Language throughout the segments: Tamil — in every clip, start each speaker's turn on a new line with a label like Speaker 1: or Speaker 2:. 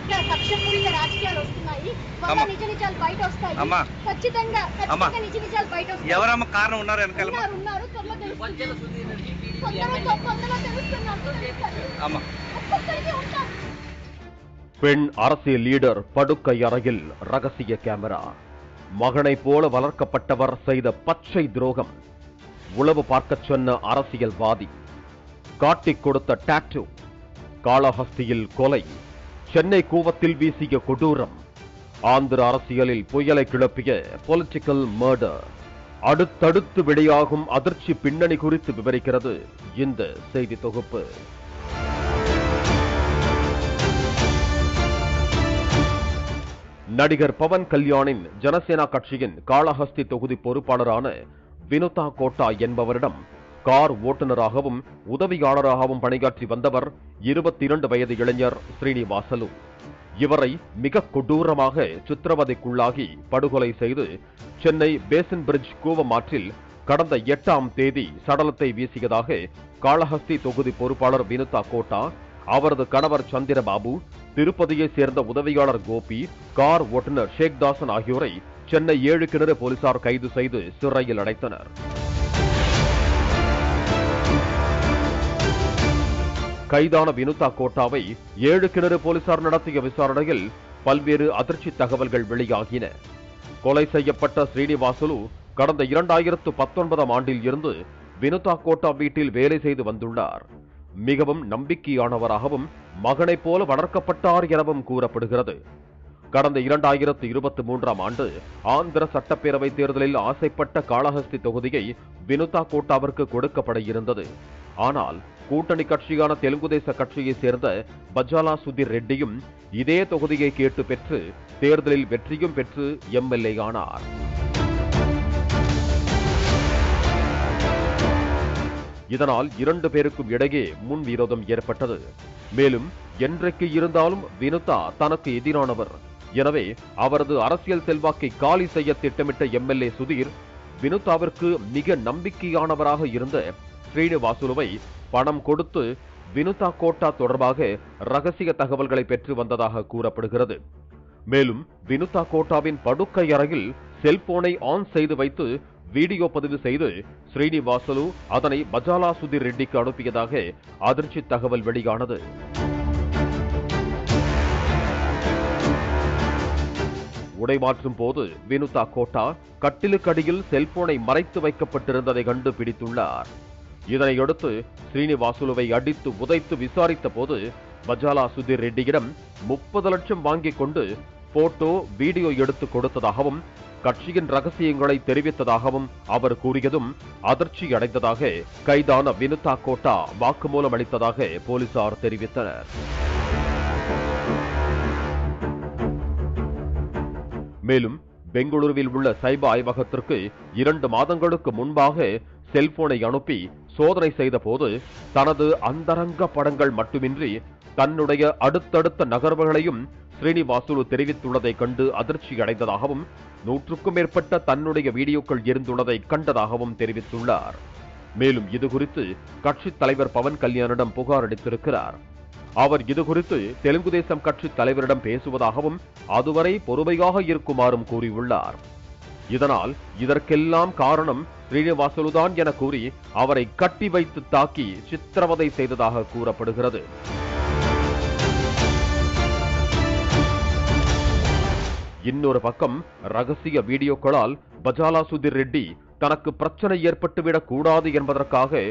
Speaker 1: ఇక్కడ కక్షపూరిత రాజకీయాలు వస్తున్నాయి వాళ్ళ
Speaker 2: అమ్మా.
Speaker 1: నిజ నిజాలు బయట వస్తాయి
Speaker 2: అమ్మా.
Speaker 1: ఖచ్చితంగా
Speaker 2: అమ్మా.
Speaker 1: ఖచ్చితంగా నిజ నిజాలు బయట వస్తాయి
Speaker 2: ఎవరమ్మ కారణం ఉన్నారు వెనకాల
Speaker 1: ఉన్నారు ఉన్నారు త్వరలో తెలుస్తుంది తొందరలో తొందరలో తెలుస్తుంది అందరూ తెలుస్తుంది.
Speaker 2: అమ్మ
Speaker 1: ఒక్కొక్కరికి ఉంటాం
Speaker 3: பெண் அரசியல் லீடர் படுக்கை அறையில் ரகசிய கேமரா மகனைப் போல வளர்க்கப்பட்டவர் செய்த பச்சை துரோகம் உளவு பார்க்கச் சொன்ன அரசியல்வாதி காட்டிக் கொடுத்த டாட்டூ காளஹஸ்தியில் கொலை சென்னை கூவத்தில் வீசிய கொடூரம். ஆந்திர அரசியலில் புயலை கிளப்பிய பொலிட்டிக்கல் மர்டர் அடுத்தடுத்து வெளியாகும் அதிர்ச்சி பின்னணி குறித்து விவரிக்கிறது இந்த செய்தி தொகுப்பு. நடிகர் பவன் கல்யாணின் ஜனசேனா கட்சியின் காளஹஸ்தி தொகுதி பொறுப்பாளரான வினுதா கோட்டா என்பவரிடம் கார் ஓட்டுநராகவும் உதவியாளராகவும் பணியாற்றி வந்தவர் இருபத்தி இரண்டு வயது இளைஞர் ஸ்ரீனிவாசலு. இவரை மிக கொடூரமாக சித்திரவதைக்குள்ளாகி படுகொலை செய்து சென்னை பேசன் பிரிட்ஜ் கூவமாற்றில் கடந்த எட்டாம் தேதி சடலத்தை வீசியதாக காளஹஸ்தி தொகுதி பொறுப்பாளர் வினுதா கோட்டா அவரது கணவர் சந்திரபாபு திருப்பதியைச் சேர்ந்த உதவியாளர் கோபி கார் ஓட்டுநர் ஷேக்தாசன் ஆகியோரை சென்னை ஏழு கிணறு போலீசார் கைது செய்து சிறையில் அடைத்தனர். கைதான வினுதா கோட்டாவை ஏழு கிணறு போலீசார் நடத்திய விசாரணையில் பல்வேறு அதிர்ச்சி தகவல்கள் வெளியாகின. கொலை செய்யப்பட்ட ஸ்ரீனிவாசுலு கடந்த இரண்டாயிரத்து பத்தொன்பதாம் ஆண்டில் இருந்து வினுதா கோட்டா வீட்டில் வேலை செய்து வந்துள்ளார். மிகவும் நம்பிக்கையானவராகவும் மகனைப் போல வளர்க்கப்பட்டார் எனவும் கூறப்படுகிறது. கடந்த இரண்டாயிரத்து இருபத்தி மூன்றாம் ஆண்டு ஆந்திர சட்டப்பேரவை தேர்தலில் ஆசைப்பட்ட காளஹஸ்தி தொகுதியை வினுதா கோட்டாவிற்கு கொடுக்கப்பட இருந்தது. ஆனால் கூட்டணி கட்சியான தெலுங்கு தேச கட்சியைச் சேர்ந்த பஜாலா சுதிர் ரெட்டியும் இதே தொகுதியை கேட்டு பெற்று தேர்தலில் வெற்றியும் பெற்று எம்எல்ஏ ஆனார். இதனால் இரண்டு பேருக்கும் இடையே முன் விரோதம் ஏற்பட்டது. மேலும் என்றைக்கு இருந்தாலும் வினுதா தனக்கு எதிரானவர். எனவே அவரது அரசியல் செல்வாக்கை காலி செய்ய திட்டமிட்ட எம்எல்ஏ சுதீர் வினுதாவிற்கு மிக நம்பிக்கையானவராக இருந்த ஸ்ரீனிவாசுலுவை பணம் கொடுத்து வினுதா கோட்டா தொடர்பாக ரகசிய தகவல்களை பெற்று வந்ததாக கூறப்படுகிறது. மேலும் வினுதா கோட்டாவின் படுக்கை அறையில் செல்போனை ஆன் செய்து வைத்து வீடியோ பதிவு செய்து ஸ்ரீனிவாசலு அதனை பஜாலா சுதீர் ரெட்டிக்கு அனுப்பியதாக அதிர்ச்சி தகவல் வெளியானது. உடை மாற்றும் போது வினுதா கோட்டா கட்டிலுக்கடியில் செல்போனை மறைத்து வைக்கப்பட்டிருந்ததை கண்டு பிடித்துள்ளார் இதனையடுத்து ஸ்ரீனிவாசுலுவை அடித்து உதைத்து விசாரித்த போது பஜாலா சுதீர் ரெட்டியிடம் முப்பது லட்சம் வாங்கிக் கொண்டு போட்டோ வீடியோ எடுத்து கொடுத்ததாகவும் கட்சியின் ரகசியங்களை தெரிவித்ததாகவும் அவர் கூறியதும் அதிர்ச்சி அடைந்ததாக கைதான வினுதா கோட்டா வாக்குமூலம் அளித்ததாக போலீசார் தெரிவித்தனர். மேலும் பெங்களூருவில் உள்ள சைப ஆய்வகத்திற்கு இரண்டு மாதங்களுக்கு முன்பாக செல்போனை அனுப்பி சோதனை செய்த போது தனது அந்தரங்க படங்கள் மட்டுமின்றி தன்னுடைய அடுத்தடுத்த நகர்வுகளையும் ஸ்ரீனிவாசுலு தெரிவித்துள்ளதை கண்டு அதிர்ச்சி அடைந்ததாகவும் நூற்றுக்கும் மேற்பட்ட தன்னுடைய வீடியோக்கள் இருந்துள்ளதை கண்டதாகவும் தெரிவித்துள்ளார். மேலும் இது குறித்து கட்சித் தலைவர் பவன் கல்யாணிடம் புகார் அளித்திருக்கிறார். அவர் இது குறித்து தெலுங்கு தேசம் கட்சி தலைவரிடம் பேசுவதாகவும் அதுவரை பொறுமையாக இருக்குமாறும் கூறியுள்ளார். இதனால் இதற்கெல்லாம் காரணம் ஸ்ரீனிவாசலுதான் என கூறி அவரை கட்டி வைத்து தாக்கி சித்திரவதை செய்ததாக கூறப்படுகிறது. இன்னொரு பக்கம் ரகசிய வீடியோக்களால் பஜாலா சுதிர் ரெட்டி தனக்கு பிரச்சனை ஏற்பட்டுவிடக் கூடாது என்பதற்காக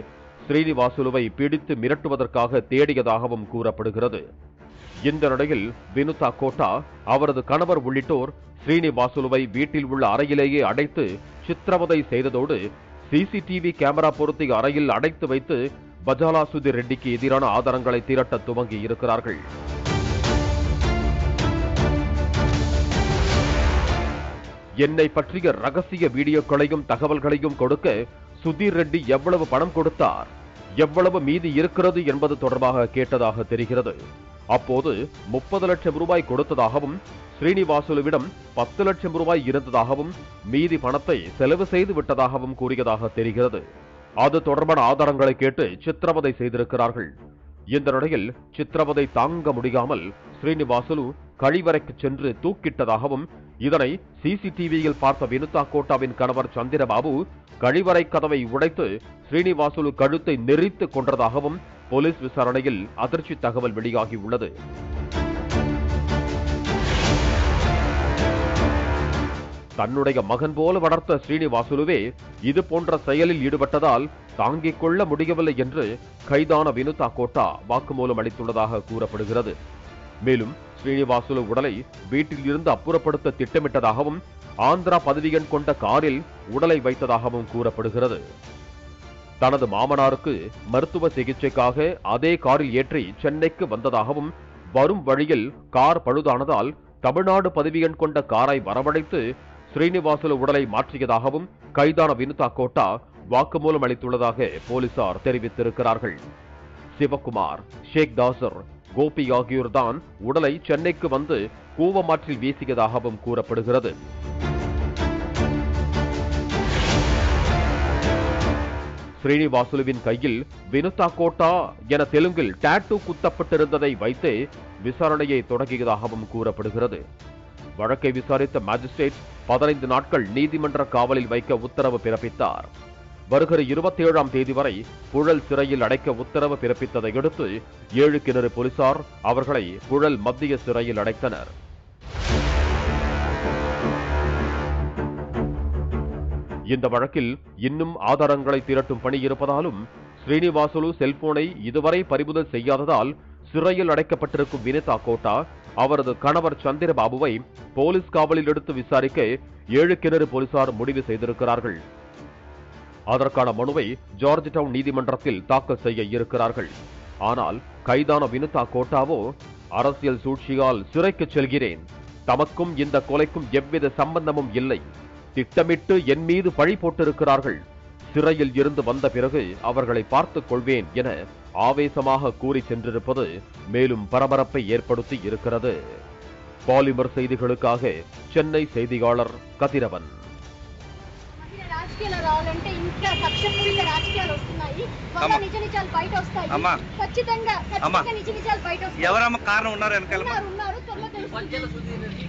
Speaker 3: ஸ்ரீனிவாசுலுவை பிடித்து மிரட்டுவதற்காக தேடியதாகவும் கூறப்படுகிறது. இந்த நிலையில் வினுதா கோட்டா அவரது கணவர் உள்ளிட்டோர் ஸ்ரீனிவாசுலுவை வீட்டில் உள்ள அறையிலேயே அடைத்து சித்திரவதை செய்ததோடு சிசிடிவி கேமரா பொருத்திய அறையில் அடைத்து வைத்து பஜாலா சுதிர் ரெட்டிக்கு எதிரான ஆதாரங்களை திரட்ட துவங்கி இருக்கிறார்கள். என்னை பற்றிய ரகசிய வீடியோக்களையும் தகவல்களையும் கொடுக்க சுதீர் ரெட்டி எவ்வளவு பணம் கொடுத்தார் எவ்வளவு மீதி இருக்கிறது என்பது தொடர்பாக கேட்டதாக தெரிகிறது. அப்போது முப்பது லட்சம் ரூபாய் கொடுத்ததாகவும் ஸ்ரீனிவாசுலுவிடம் பத்து லட்சம் ரூபாய் இருந்ததாகவும் மீதி பணத்தை செலவு செய்து விட்டதாகவும் கூறியதாக தெரிகிறது. அது தொடர்பான ஆதாரங்களை கேட்டு சித்திரவதை செய்திருக்கிறார்கள். இந்த நிலையில் சித்திரவதை தாங்க முடியாமல் ஸ்ரீனிவாசுலு கழிவறைக்கு சென்று தூக்கிட்டதாகவும் இதனை சிசிடிவியில் பார்த்த வினுதா கோட்டாவின் கணவர் சந்திரபாபு கழிவறை கதவை உடைத்து ஸ்ரீனிவாசுலு கழுத்தை நெறித்து கொன்றதாகவும் போலீஸ் விசாரணையில் அதிர்ச்சி தகவல் வெளியாகியுள்ளது. தன்னுடைய மகன் போல வளர்த்த ஸ்ரீனிவாசுலுவே இது போன்ற செயலில் ஈடுபட்டதால் தாங்கிக் கொள்ள முடியவில்லை என்று கைதான வினுதா கோட்டா வாக்குமூலம் அளித்துள்ளதாக கூறப்படுகிறது. மேலும் ஸ்ரீனிவாசுலு உடலை வீட்டில் இருந்து அப்புறப்படுத்த திட்டமிட்டதாகவும் ஆந்திரா பதவியன் கொண்ட காரில் உடலை வைத்ததாகவும் கூறப்படுகிறது. தனது மாமனாருக்கு மருத்துவ சிகிச்சைக்காக அதே காரில் ஏற்றி சென்னைக்கு வந்ததாகவும் வரும் வழியில் கார் பழுதானதால் தமிழ்நாடு பதவியன் கொண்ட காரை வரவழைத்து ஸ்ரீனிவாசலு உடலை மாற்றியதாகவும் கைதான வினுதா கோட்டா வாக்குமூலம் அளித்துள்ளதாக போலீசார் தெரிவித்திருக்கிறார்கள். சிவகுமார் ஷேக் தாசர் கோபி ஆகியோர்தான் உடலை சென்னைக்கு வந்து கூவமாற்றில் வீசியதாகவும் கூறப்படுகிறது. ஸ்ரீனிவாசுலுவின் கையில் வினுதா கோட்டா என தெலுங்கில் டாட்டூ குத்தப்பட்டிருந்ததை வைத்து விசாரணையை தொடங்கியதாகவும் கூறப்படுகிறது. வழக்கை விசாரித்த மாஜிஸ்ட்ரேட் பதினைந்து நாட்கள் நீதிமன்ற காவலில் வைக்க உத்தரவு பிறப்பித்தார். வருகிற இருபத்தி ஏழாம் தேதி வரை புழல் சிறையில் அடைக்க உத்தரவு பிறப்பித்ததை அடுத்து ஏழு கிணறு போலீசார் அவர்களை புழல் மத்திய சிறையில் அடைத்தனர். இந்த வழக்கில் இன்னும் ஆதாரங்களை திரட்டும் பணி இருப்பதாலும் ஸ்ரீனிவாசுலு செல்போனை இதுவரை பறிமுதல் செய்யாததால் சிறையில் அடைக்கப்பட்டிருக்கும் வினிதா கோட்டா அவரது கணவர் சந்திரபாபுவை போலீஸ் காவலில் எடுத்து விசாரிக்க ஏழு கிணறு போலீசார் முடிவு செய்திருக்கிறார்கள். அதற்கான மனுவை ஜார்ஜ் டவுன் நீதிமன்றத்தில் தாக்கல் செய்ய இருக்கிறார்கள். ஆனால் கைதான வினுதா கோட்டாவோ அரசியல் சூழ்ச்சியால் சிறைக்கு செல்கிறேன். தமக்கும் இந்த கொலைக்கும் எவ்வித சம்பந்தமும் இல்லை. திட்டமிட்டு என் மீது பழி போட்டிருக்கிறார்கள் சிறையில் இருந்து வந்த பிறகு அவர்களை பார்த்துக் கொள்வேன் என ஆவேசமாக கூறி சென்றிருப்பது மேலும் பரபரப்பை ஏற்படுத்தி இருக்கிறது பாலிமர் செய்திகளுக்காக சென்னை செய்தியாளர் கதிரவன்
Speaker 2: మహిళ రాజకీయాలు రావాలంటే ఇంకా కక్షపూరిత రాజకీయాలు వస్తున్నాయి వాళ్ళ
Speaker 4: అమ్మ.
Speaker 2: నిజ నిజాలు బయట వస్తాయి
Speaker 4: అమ్మ.
Speaker 2: ఖచ్చితంగా
Speaker 4: అమ్మ.
Speaker 2: ఖచ్చితంగా నిజ నిజాలు బయట వస్తాయి
Speaker 4: ఎవరమ్మ కారణం ఉన్నారు వెనకాల
Speaker 2: ఉన్నారు ఉన్నారు త్వరలో తెలుస్తుంది